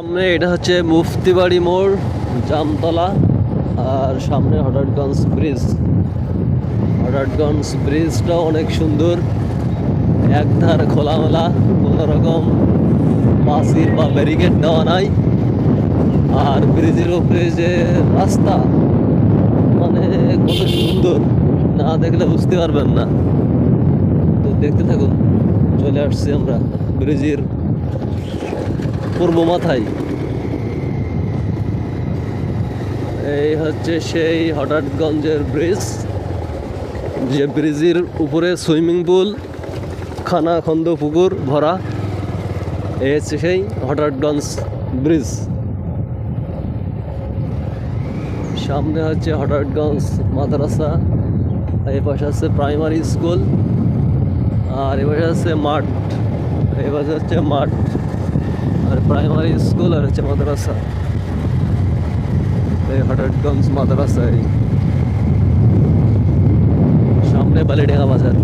সামনে এটা হচ্ছে মুফতিবাড়ি মোড়, জামতলা, আর সামনে হঠাৎগঞ্জ ব্রিজ। হঠাৎগঞ্জ ব্রিজটা অনেক সুন্দর। একধার খোলামেলা, কোনো রকম পাসির বা ব্যারিকেড দেওয়া নাই। আর ব্রিজের উপরে যে রাস্তা মানে কত সুন্দর, না দেখলে বুঝতে পারবেন না। তো দেখতে থাকুন, চলে আসছি আমরা ব্রিজের পূর্ব মাথায়। এই হচ্ছে সেই হঠাৎগঞ্জের ব্রিজ। যে ব্রিজের উপরে সুইমিং পুল, খানা, খন্দ, পুকুর ভরা। এই হচ্ছে সেই হঠাৎগঞ্জ ব্রিজ। সামনে হচ্ছে হঠাৎগঞ্জ মাদ্রাসা। এই পাশে আছে প্রাইমারি স্কুল। আর এ পাশে আছে মাঠ। এই পাশে হচ্ছে মাঠ। আর প্রাইমারি স্কুল আর হচ্ছে মাদ্রাসা। এই হঠাৎগঞ্জ মাদ্রাসা এই সামনে বালিডাঙ্গা বাজার।